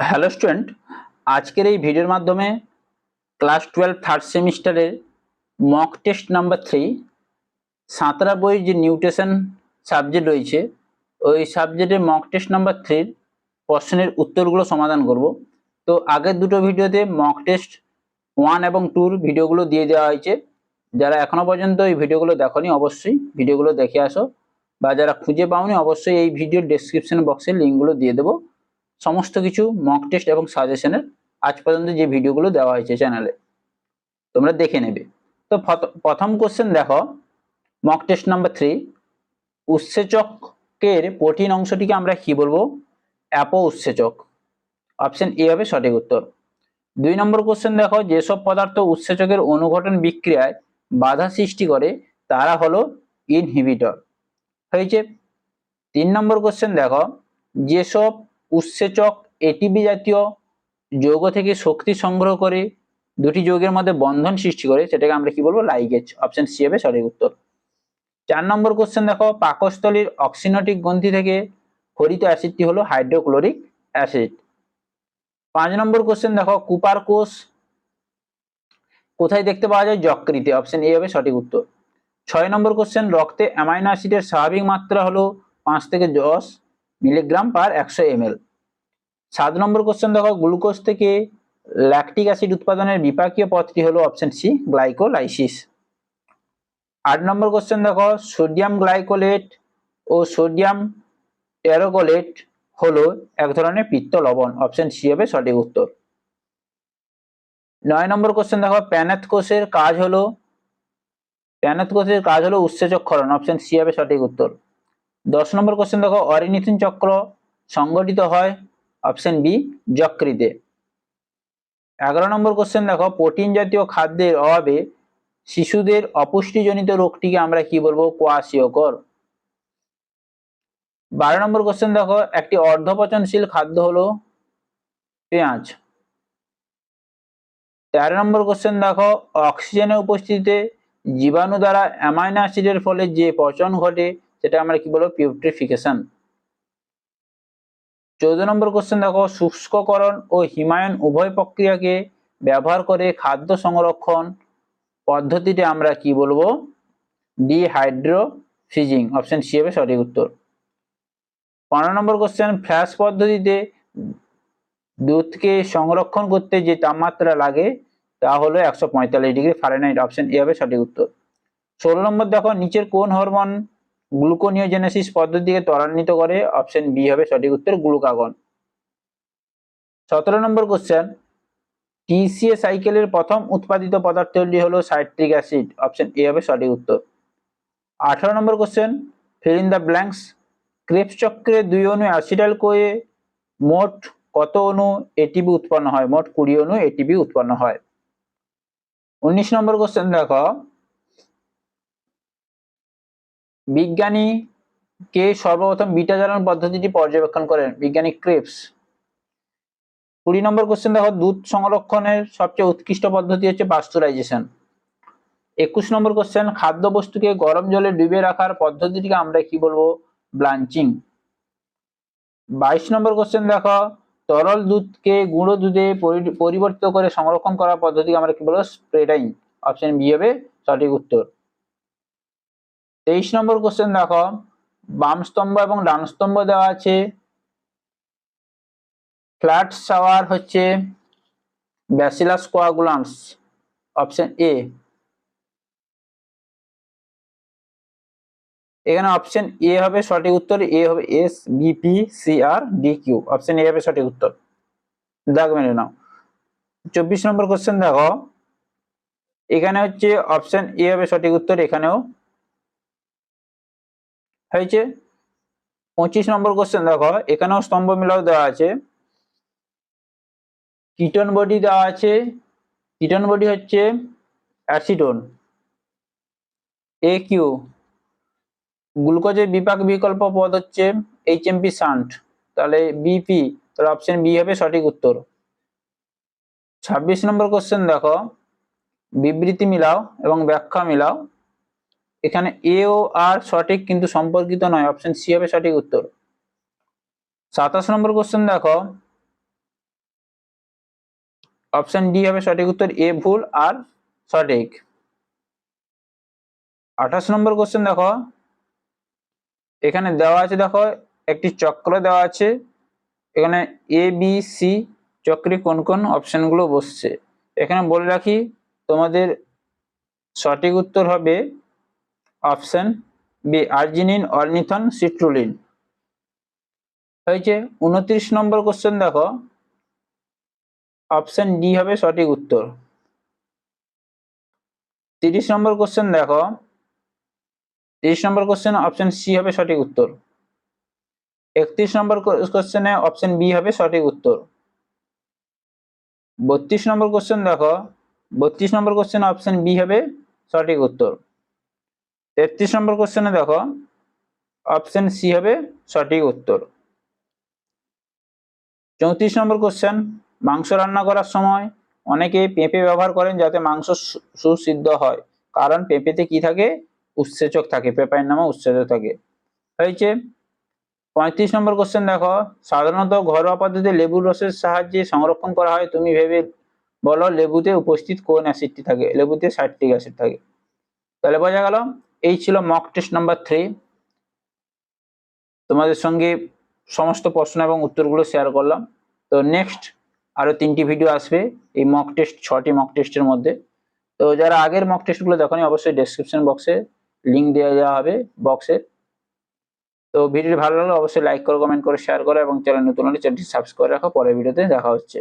Hello student, আজকের এই ভিডিওর মাধ্যমে ক্লাস টুয়েলভ থার্ড সেমিস্টারের mock test number three, Santra বই যে নিউট্রিশন সাবজেক্ট রয়েছে, ওই সাবজেক্টের মক টেস্ট নাম্বার থ্রির প্রশ্নের উত্তরগুলো সমাধান করব। তো আগের দুটো ভিডিওতে মক টেস্ট ওয়ান এবং টুর ভিডিওগুলো দিয়ে দেওয়া হয়েছে। যারা এখনও পর্যন্ত এই ভিডিওগুলো দেখনি, অবশ্যই ভিডিওগুলো দেখে আসো। বা যারা খুঁজে পাওনি, অবশ্যই এই ভিডিওর ডেসক্রিপশন বক্সে লিঙ্কগুলো দিয়ে দেবো। সমস্ত কিছু মক টেস্ট এবং সাজেশনের আজ পর্যন্ত যে ভিডিওগুলো দেওয়া হয়েছে চ্যানেলে তোমরা দেখে নেবে। তো প্রথম কোশ্চেন দেখো মক টেস্ট নাম্বার থ্রি উৎসেচকের কঠিন অংশটিকে আমরা কি বলব? অ্যাপ উৎসেচক। অপশন এ হবে সঠিক উত্তর। দুই নম্বর কোশ্চেন দেখো, যেসব পদার্থ উৎসেচকের অনুঘটন বিক্রিয়ায় বাধা সৃষ্টি করে, তারা হলো ইনহিবিটর হয়েছে। তিন নম্বর কোশ্চেন দেখো, যেসব উৎসেচক এটিপি জাতীয় যৌগ থেকে শক্তি সংগ্রহ করে দুটি যৌগের মধ্যে বন্ধন সৃষ্টি করে, সেটাকে আমরা কি বলব? লাইগেজ অপশন সি হবে সঠিক উত্তর। চার নম্বর কোশ্চেন দেখো, পাকস্থলীর অক্সিনোটিক গ্রন্থি থেকে হরিত অ্যাসিডটি হলো হাইড্রোক্লোরিক অ্যাসিড পাঁচ নম্বর কোশ্চেন দেখো, কুপার কোষ কোথায় দেখতে পাওয়া যায়? যকৃতে অপশন এ হবে সঠিক উত্তর। ছয় নম্বর কোশ্চেন রক্তে অ্যামাইনো অ্যাসিডের স্বাভাবিক মাত্রা হলো পাঁচ থেকে দশ। মিলিগ্রাম পার একশো এমএল। সাত নম্বর কোশ্চেন দেখো, গ্লুকোজ থেকে ল্যাকটিক অ্যাসিড উৎপাদনের বিপাকীয় পথটি হলো অপশন সি গ্লাইকোলাইসিস আট নম্বর কোশ্চেন দেখো সোডিয়াম গ্লাইকোলেট ও সোডিয়াম টেরোকোলেট হলো এক ধরনের পিত্ত লবণ। অপশন সি হবে সঠিক উত্তর। নয় নম্বর কোশ্চেন দেখো প্যানাথ কোষের কাজ হলো প্যানাথ কোষের কাজ হলো উৎসেচকক্ষরণ অপশন সি হবে সঠিক উত্তর। দশ নম্বর কোশ্চেন দেখো অরিনিথিন চক্র সংগঠিত হয় অপশন বি যকৃতে। এগারো নম্বর কোশ্চেন দেখো, প্রোটিন জাতীয় খাদ্যের অভাবে শিশুদের অপুষ্টিজনিত রোগটিকে আমরা কি বলব? কোয়াশিয়কর বারো নম্বর কোশ্চেন দেখো, একটি অর্ধপচনশীল খাদ্য হলো পেঁয়াজ। তেরো নম্বর কোশ্চেন দেখো অক্সিজেনের উপস্থিতিতে জীবাণু দ্বারা অ্যামাইনো অ্যাসিডের ফলে যে পচন ঘটে সেটা আমরা কি বলব? পিউট্রিফিকেশন চৌদ্দ নম্বর কোশ্চেন দেখো, শুষ্ককরণ ও হিমায়ন উভয় প্রক্রিয়াকে ব্যবহার করে খাদ্য সংরক্ষণ পদ্ধতিতে আমরা কি বলব? ডিহাইড্রো ফ্রিজিং অপশন সি হবে সঠিক উত্তর। পনেরো নম্বর কোশ্চেন ফ্ল্যাশ পদ্ধতিতে দুধকে সংরক্ষণ করতে যে তাপমাত্রা লাগে, তা হলো একশো পঁয়তাল্লিশ ডিগ্রি ফারেনহাইট অপশন এ হবে সঠিক উত্তর। ষোলো নম্বর দেখো, নিচের কোন হরমোন গ্লুকোনিওজেনেসিস পদ্ধতিকে ত্বরান্বিত করে, অপশন বি হবে সঠিক উত্তর গ্লুকাগন। সতেরো নম্বর কোশ্চেন টিসিএ সাইকেলের প্রথম উৎপাদিত পদার্থটি হলো সাইট্রিক অ্যাসিড, অপশন এ হবে সঠিক উত্তর। আঠারো নম্বর question fill in the blanks Krebs চক্রে দুই অণু অ্যাসিডাল কোয়ে মোট কত অণু এটিপি উৎপন্ন হয়? মোট কুড়ি অণু এটিপি উৎপন্ন হয়। উনিশ নম্বর কোশ্চেন দেখো বিজ্ঞানী কে সর্বপ্রথম বিটা জ্বালান পদ্ধতিটি পর্যবেক্ষণ করেন বিজ্ঞানী ক্রেপস। কুড়ি নম্বর কোশ্চেন দেখো, দুধ সংরক্ষণের সবচেয়ে উৎকৃষ্ট পদ্ধতি হচ্ছে পাস্তুরাইজেশন। একুশ নম্বর কোশ্চেন খাদ্যবস্তুকে গরম জলে ডুবিয়ে রাখার পদ্ধতিটিকে আমরা কি বলব? ব্লাঞ্চিং। বাইশ নম্বর কোশ্চেন দেখো, তরল দুধকে গুঁড়ো দুধে পরি- পরিবর্তিত করে সংরক্ষণ করার পদ্ধতিকে আমরা কি বলব? স্প্রেডাইং অপশন বি হবে সঠিক উত্তর। তেইশ নম্বর কোশ্চেন দেখো। বাম স্তম্ভ এবং ডান স্তম্ভ দেওয়া আছে। ফ্ল্যাট শাওয়ার হচ্ছে ব্যাসিলাস কোয়াগুলান্স অপশন এ এখানে অপশন এ হবে সঠিক উত্তর এ হবে S B P C R D Q option A হবে সঠিক উত্তর। দাগ মেনে নাও। চব্বিশ নম্বর কোশ্চেন দেখো। এখানে হচ্ছে অপশন এ হবে সঠিক উত্তর, এখানেও হয়েছে। পঁচিশ নম্বর কোশ্চেন দেখো, এখানেও স্তম্ভ মিলাও দেওয়া আছে। কিটন বডি দেওয়া আছে। কিটন বডি হচ্ছে অ্যাসিডোন। এ কিউ গ্লুকোজের বিপাক বিকল্প পদ হচ্ছে এইচ এমপি শান্ট তাহলে বিপি তাহলে অপশন বি হবে সঠিক উত্তর। ছাব্বিশ নম্বর কোশ্চেন দেখো। বিবৃতি মিলাও এবং ব্যাখ্যা মিলাও। এখানে এ ও আর সঠিক কিন্তু সম্পর্কিত নয়। অপশন সি হবে সঠিক উত্তর। সাতাশ নম্বর কোশ্চেন দেখো। অপশন ডি হবে সঠিক উত্তর। এ ভুল আর সঠিক। আঠাশ নম্বর কোশ্চেন দেখো। এখানে দেওয়া আছে দেখো, একটি চক্র দেওয়া আছে। এখানে এ বি সি চক্রে কোন কোন অপশনগুলো বসছে। এখানে বলে রাখি, তোমাদের সঠিক উত্তর হবে option B, arginine, ornithine, citrulline. হয়েছে, উনত্রিশ নম্বর কোশ্চেন দেখো। অপশন ডি হবে সঠিক উত্তর। তিরিশ নম্বর কোশ্চেন দেখো। তিরিশ নম্বর কোশ্চেন অপশন সি হবে সঠিক উত্তর। একত্রিশ নম্বর কোশ্চেনে অপশন বি হবে সঠিক উত্তর। বত্রিশ নম্বর কোশ্চেন দেখো। বত্রিশ নম্বর কোশ্চেন অপশন বি হবে সঠিক উত্তর। তেত্রিশ নম্বর কোশ্চেনে দেখো অপশন সি হবে সঠিক উত্তর। চৌত্রিশ নম্বর কোশ্চেন মাংস রান্না করার সময় অনেকে পেঁপে ব্যবহার করেন যাতে মাংস সুসিদ্ধ হয়। কারণ পেঁপেতে কি থাকে? উৎসেচক থাকে পেঁপাইয়ের নামে উৎসেচক থাকে। হয়েছে, পঁয়ত্রিশ নম্বর কোশ্চেন দেখো, সাধারণত ঘরোয়া পদ্ধতিতে লেবুর রসের সাহায্যে সংরক্ষণ করা হয়। তুমি ভেবে বলো লেবুতে উপস্থিত কোন অ্যাসিডটি থাকে? লেবুতে সাইট্রিক অ্যাসিড থাকে। তাহলে বোঝা গেল এই ছিল মক টেস্ট নাম্বার থ্রি তোমাদের সঙ্গে সমস্ত প্রশ্ন এবং উত্তরগুলো শেয়ার করলাম। তো নেক্সট আরও তিনটি ভিডিও আসবে এই মক টেস্ট ছটি মক টেস্টের মধ্যে। তো যারা আগের মক টেস্টগুলো দেখনি, অবশ্যই ডেসক্রিপশন বক্সে লিঙ্ক দেওয়া দেওয়া হবে বক্সে তো ভিডিওটি ভালো লাগলে অবশ্যই লাইক করো কমেন্ট করে শেয়ার করো এবং চ্যানেল নতুন হলে চ্যানেলটি সাবস্ক্রাইব করে রাখো। পরের ভিডিওতে দেখা হচ্ছে।